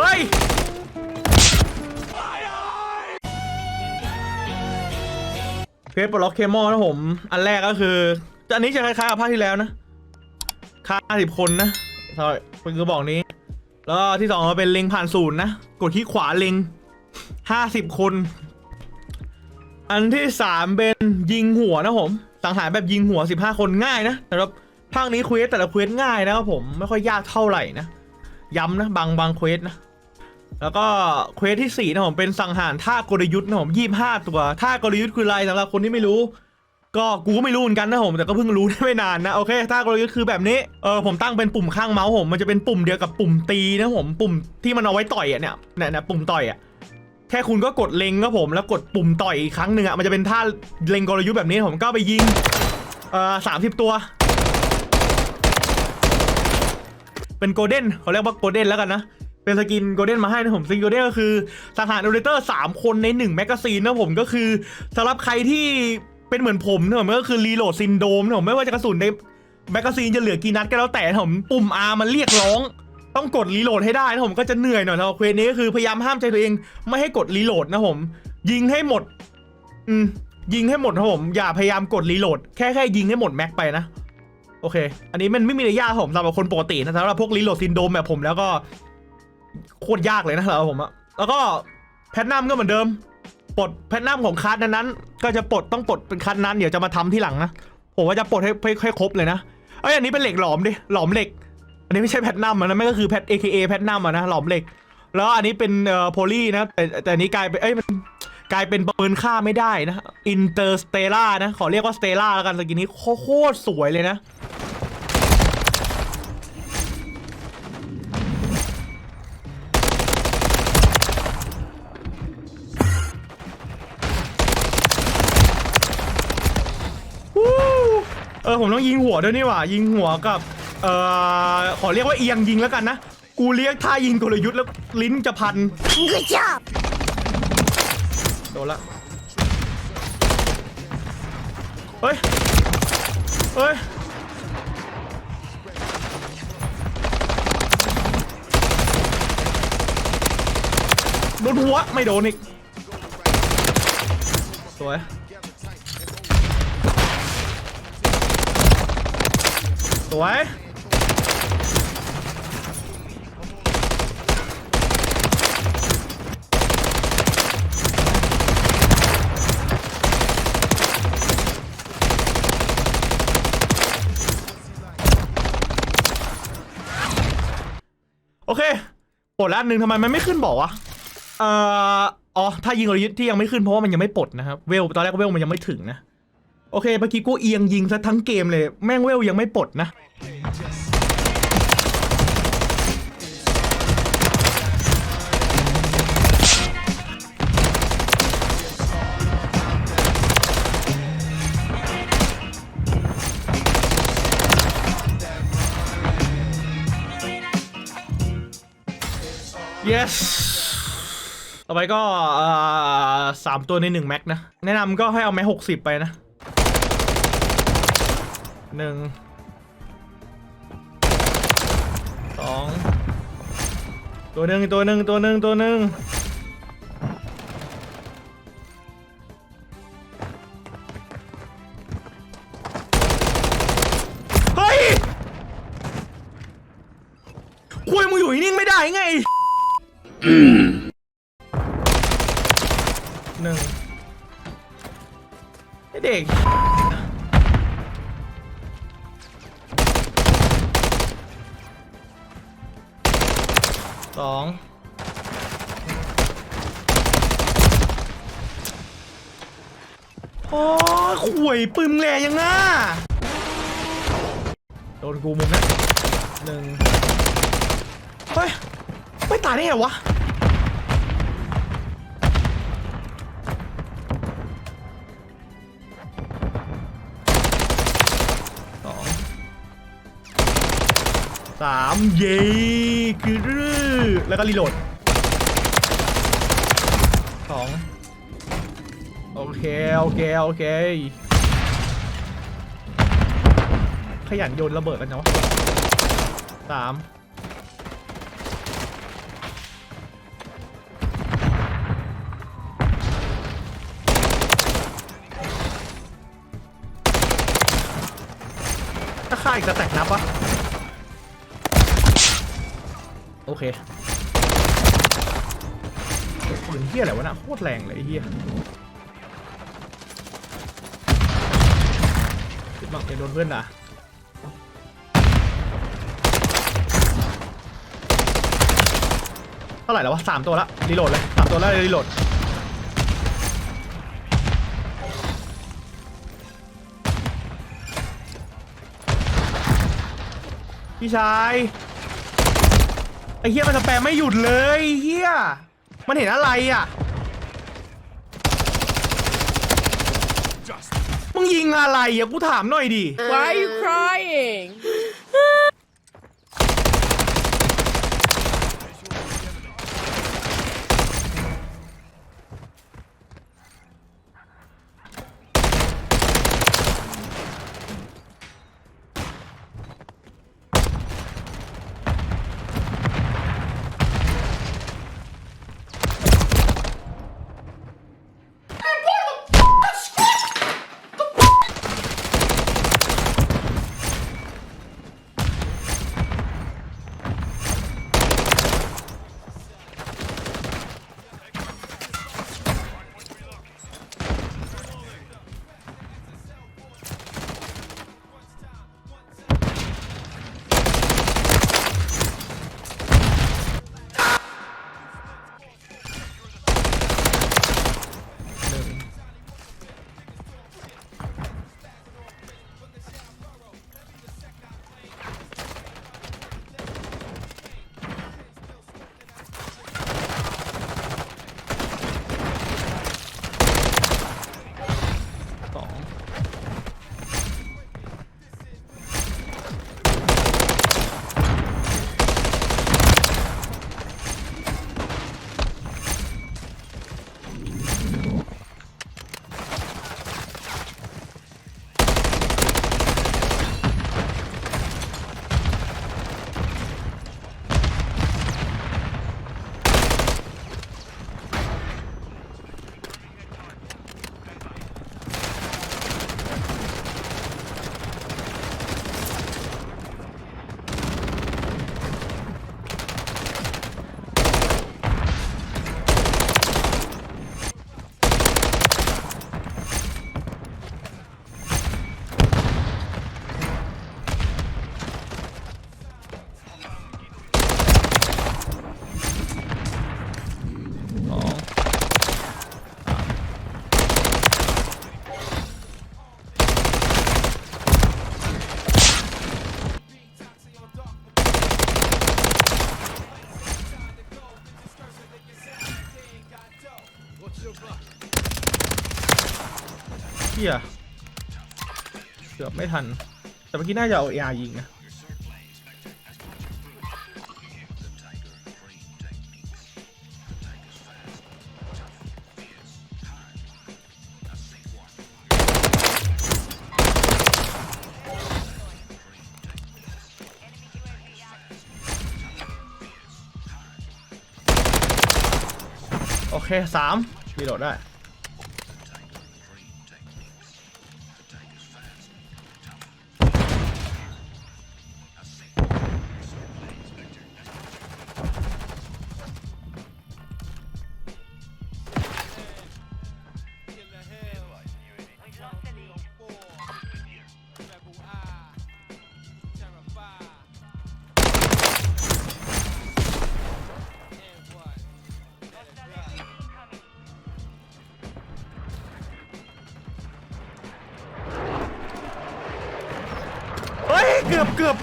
เฮ้ยเพปลดล็อกเคมอลนะผม อันแรกก็คืออันนี้จะคล้ายๆกับภาคที่แล้วนะฆ่าสิบคนนะใช่เป็นกระบอกนี้ แล้วที่สองก็เป็นเล็งผ่านศูนย์นะ กดที่ขวาเล็งห้าสิบคน อันที่สามเป็นยิงหัวนะผม สังหารแบบยิงหัวสิบห้าคนง่ายนะแต่ว่าภาคนี้เควสแต่ละเควสง่ายนะครับผม ไม่ค่อยยากเท่าไหร่นะ ย้ำนะบางบางเควสนะ แล้วก็เควสที่สี่นะผมเป็นสังหารท่ากลยุทธ์นะผมยี่ห้าตัวท่ากลยุทธ์คืออะไรสำหรับคนที่ไม่รู้ ก็กูก็ไม่รู้เหมือนกันนะผมแต่ก็เพิ่งรู้ได้ไม่นานนะโอเคท่ากลยุทธ์คือแบบนี้เออผมตั้งเป็นปุ่มข้างเมาส์ผมมันจะเป็นปุ่มเดียวกับปุ่มตีนะผมปุ่มที่มันเอาไว้ต่อยอะเนี่ยเนี่ยเนี่ยปุ่มต่อยอะแค่คุณก็กดเล็งครับผมแล้วกดปุ่มต่อยอีกครั้งหนึ่งอะมันจะเป็นท่าเล็งกลยุทธ์แบบนี้ผมก็ไปยิงเอ่อสามสิบตัว เป็นโกลเด้นเขาเรียกว่าโกลเด้นแล้วกันนะ เป็นสกินโกลเด้นมาให้นะผมสกินโกลเด้นก็คือสังหารโอเดเตอร์สามคนในหนึ่งแมกกาซีนนะผมก็คือสำหรับใครที่เป็นเหมือนผมนะผมก็คือรีโหลดซินโดมนะผมไม่ว่าจะกระสุนในแมกกาซีนจะเหลือกี่นัดก็แล้วแต่ผมปุ่ม R มันเรียกร้อง ต้องกดรีโหลดให้ได้นะผมก็จะเหนื่อยหน่อยสำหรับเควสนี้ก็คือพยายามห้ามใจตัวเองไม่ให้กดรีโหลดนะผม ยิงให้หมด อืมยิงให้หมดนะผมอย่าพยายามกดรีโหลดแค่แค่ยิงให้หมดแม็กไปนะโอเค อันนี้มันไม่มีอะยาผมสำหรับคนปกตินะสำหรับพวกรีโหลดซินโดมแบบผมแล้วก็ โคตรยากเลยนะสำหรับผมอะแล้วก็แพทนัมก็เหมือนเดิม ปลดแพทนัมของคัสนั้นๆ ก็จะปลดต้องปลดเป็นคัสนั้นเดี๋ยวจะมาทำที่หลังนะ ผมว่าจะปลดให้ให้ให้ครบเลยนะ เอ้ยอันนี้เป็นเหล็กหลอมดิ หลอมเหล็ก อันนี้ไม่ใช่แพทนัมอะนะไม่ก็คือแพท AKA แพทนัมอะนะ หลอมเหล็ก แล้วอันนี้เป็นเอ่อโพลีนะ แต่แต่อันนี้กลายเป็นเอ้ยมันกลายเป็นประเมินค่าไม่ได้นะ อินเตอร์สเตล่านะ ขอเรียกว่าสเตล่าแล้วกันสกินนี้โคตรสวยเลยนะ ออผมต้องยิงหัวด้วยนี่หว่ายิงหัวกับเอ่อขอเรียกว่าเอียงยิงแล้วกันนะ กูเรียกท่ายิงกลยุทธ์แล้วลิ้นจะพัน Good job! โดนละ เฮ้ย เฮ้ย โดนหัว ไม่โดนอีก สวย สวยโอเคปลดแล้วอันหนึ่งทำไมมันไม่ขึ้นบอกวะเอ่ออ๋อ ถ้ายิงกลยุทธ์ที่ยังไม่ขึ้นเพราะว่ามันยังไม่ปลดนะครับ เวล ตอนแรกเวลมันยังไม่ถึงนะ โอเคเมื่อกี้กูเอียงยิงซะทั้งเกมเลย แม่งเวลยังไม่ปลดนะ yes ต่อไปก็เอ่อสามตัวในหนึ่งแม็กนะ แนะนำก็ให้เอาแม็กหกสิบไปนะ หนึ่งสองตัวหนึ่งตัวหนึ่งตัวหนึ่งตัวหนึ่งเฮ้ยคุยมึงอยู่นิ่งๆไม่ได้ไงห โอ้ข่วยปืนแรงยังง่ะโดนกูมุมนะหนึ่งเฮ้ย ไม่ตายได้ไงวะสองสามเย้คือรื้อแล้วก็รีโหลดสอง โอเค โอเค โอเค ขยันโยนระเบิดกันเนาะสามถ้าฆ่าอีกจะแตกนับปะโอเคปืนเฮี้ยอะไรวะนะโคตรแรงเลยเฮี้ย บ้างจะโดนเพื่อนด่าเท่าไหร่แล้ววะสามตัวละรีโหลดเลยสามตัวแล้วรีโหลดพี่ชายไอ้เฮียมันสแปมไม่หยุดเลยเฮียมันเห็นอะไรอะ มึงยิงอะไรอะกูถามหน่อยดิ Why are you crying? เฮียเกือบไม่ทัน แต่เมื่อกี้น่าจะเอาเออายิงนะโอเคสามรีโหลดได้ เกือบ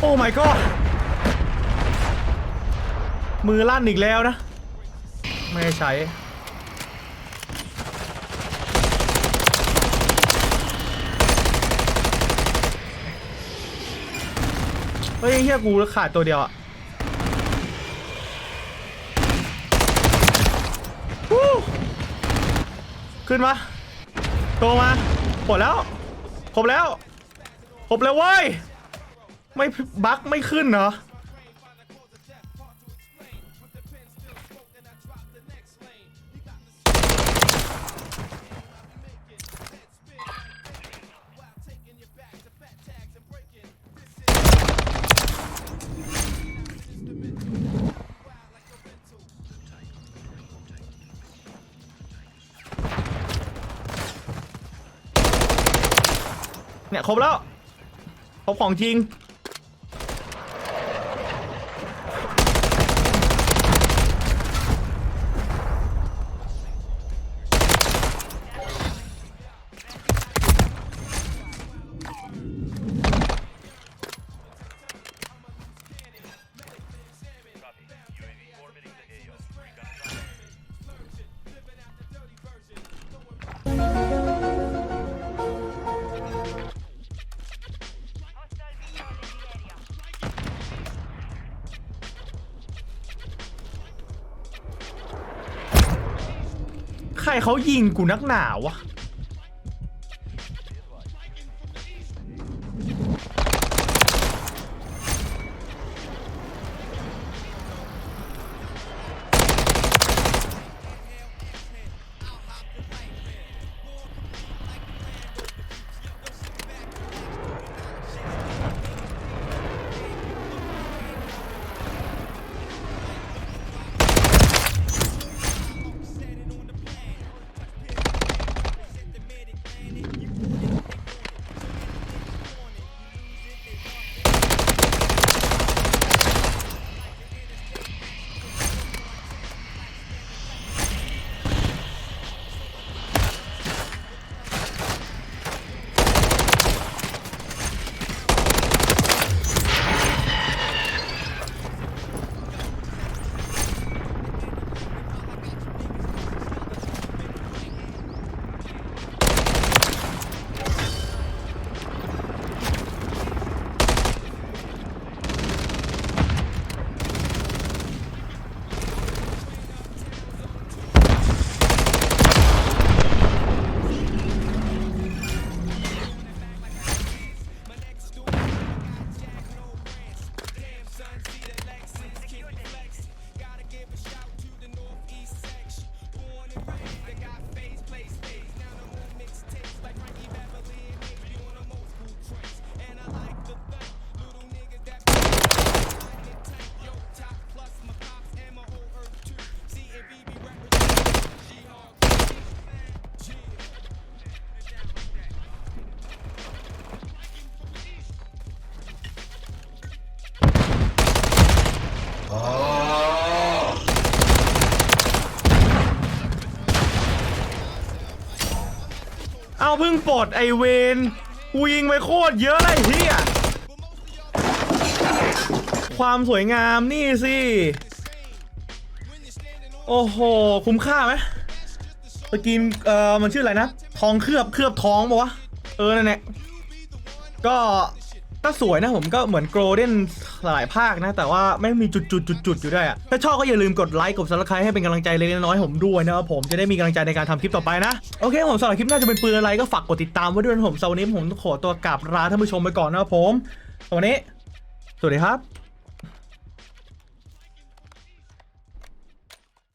โอ้ my god มือลั่นอีกแล้วนะ ไม่ใช้เฮ้ยเฮียกูขาดตัวเดียวอะขึ้นมาโตมาหมดแล้ว ครบแล้ว ครบแล้วเว้ย ไม่บั๊กไม่ขึ้นเนาะเนี่ยครบแล้วครบของจริง เขายิงกูนักหนาวะ เอาเพิ่งปลดไอเวนกูยิงไปโคตรเยอะเลยเฮียความสวยงามนี่สิ โอ้โห คุ้มค่าไหมสกินเอ่อมันชื่ออะไรนะ ทองเคลือบเคลือบท้องปะวะ เออนั่นแหละก็ ก็สวยนะผมก็เหมือนโกลเด้นหลายภาคนะ แต่ว่าไม่มีจุดจุดจุดจุดๆอยู่ด้วยอะถ้าชอบก็อย่าลืมกดไลค์กดซับสไครต์ให้เป็นกำลังใจเล็กๆน้อยๆผมด้วยนะครับผมจะได้มีกำลังใจในการทำคลิปต่อไปนะ โอเคผมสำหรับคลิปหน่าจะเป็นปืนอะไรก็ฝากกดติดตามไว้ด้วยนะผมสำหรับวันนี้ผมขอตัวกลับลาท่านผู้ชมไปก่อนนะครับผมวันนี้ สวัสดีครับ